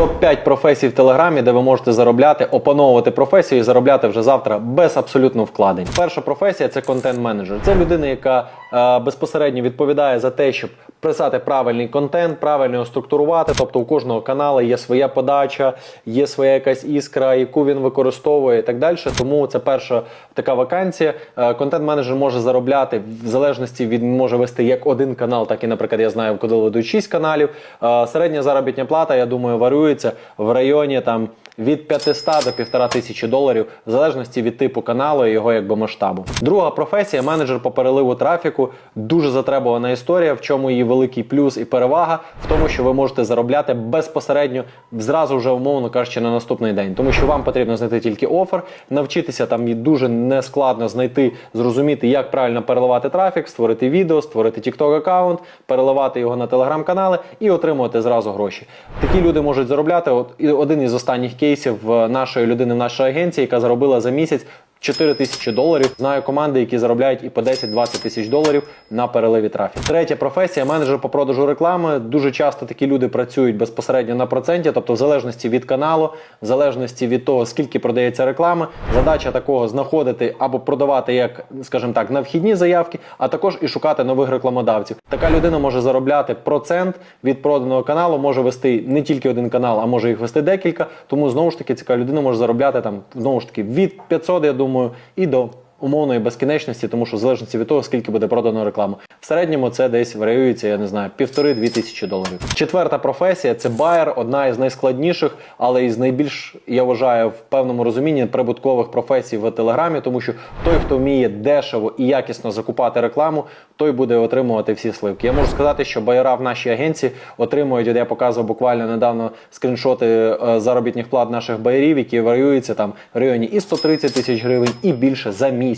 Топ-5 професій в Телеграмі, де ви можете заробляти, опановувати професію і заробляти вже завтра без абсолютно вкладень. Перша професія це контент-менеджер. Це людина, яка е, безпосередньо відповідає за те, щоб писати правильний контент, правильно його структурувати. Тобто у кожного каналу є своя подача, є своя якась іскра, яку він використовує і так далі. Тому це перша така вакансія. Е, Контент-менеджер може заробляти в залежності від може вести як один канал, так і, наприклад, я знаю, коли ведуть 6 каналів. Е, Середня заробітня плата, я думаю, варіюється в районі там. Від 500 до 1500 тисячі доларів, в залежності від типу каналу і його якби масштабу. Друга професія менеджер по переливу трафіку. Дуже затребувана історія, в чому її великий плюс і перевага в тому, що ви можете заробляти безпосередньо зразу вже умовно кажучи на наступний день, тому що вам потрібно знайти тільки офер, навчитися там і дуже нескладно знайти, зрозуміти, як правильно переливати трафік, створити відео, створити TikTok аккаунт, переливати його на телеграм-канали і отримувати зразу гроші. Такі люди можуть заробляти. От один із останніх кейсів е, нашої людини в нашій агенції, яка заробила за місяць 4 тисячі доларів. Знаю команди, які заробляють і по 10-20 тисяч доларів на переливі трафіку. Третя професія менеджер по продажу реклами. Дуже часто такі люди працюють безпосередньо на проценті, тобто в залежності від каналу, в залежності від того, скільки продається реклами. Задача такого знаходити або продавати, як скажімо так, на вхідні заявки, а також і шукати нових рекламодавців. Така людина може заробляти процент від проданого каналу, може вести не тільки один канал, а може їх вести декілька. Тому знову ж таки ця людина може заробляти там знову ж таки від 500, я думаю, і до умовної безкінечності, тому що в залежності від того, скільки буде продано реклами. В середньому це десь варіюється, я не знаю, півтори-дві тисячі доларів. Четверта професія це байер, одна із найскладніших, але із найбільш, я вважаю, в певному розумінні прибуткових професій в Телеграмі, тому що той, хто вміє дешево і якісно закупати рекламу, той буде отримувати всі сливки. Я можу сказати, що байера в нашій агенції отримують, от я показував буквально недавно скріншоти е, заробітних плат наших байерів, які варіюються там в районі і 130 тисяч гривень, і більше за місяць.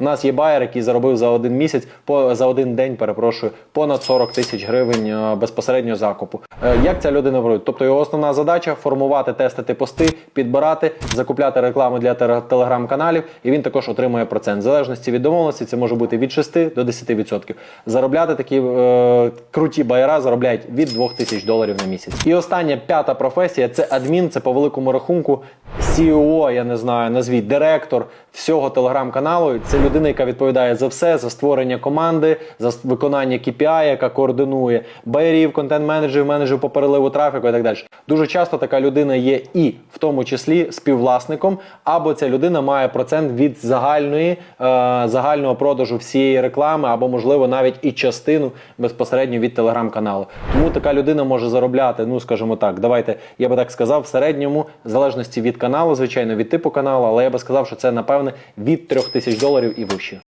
У нас є байер, який заробив за один місяць, по за один день, перепрошую, понад 40 тисяч гривень е, безпосередньо закупу. Е, Як ця людина варіює? Тобто його основна задача формувати, тестити пости, підбирати, закупляти рекламу для телеграм-каналів, і він також отримує процент. В залежності від домовленості це може бути від 6 до 10%. Заробляти такі е, круті байера заробляють від 2 тисяч доларів на місяць. І остання п'ята професія це адмін, це по великому рахунку CEO, я не знаю, назвіть директор всього телеграм-каналу. Це людина, яка відповідає за все, за створення команди, за виконання KPI, яка координує байерів, контент-менеджерів, менеджерів по переливу трафіку і так далі. Дуже часто така людина є і в тому числі співвласником, або ця людина має процент від загальної е, загального продажу всієї реклами, або можливо навіть і частину безпосередньо від телеграм-каналу. Тому така людина може заробляти, ну скажімо так, давайте я би так сказав, в середньому, в залежності від каналу, звичайно, від типу каналу, але я би сказав, що це напевне від 3000 доларів і вище.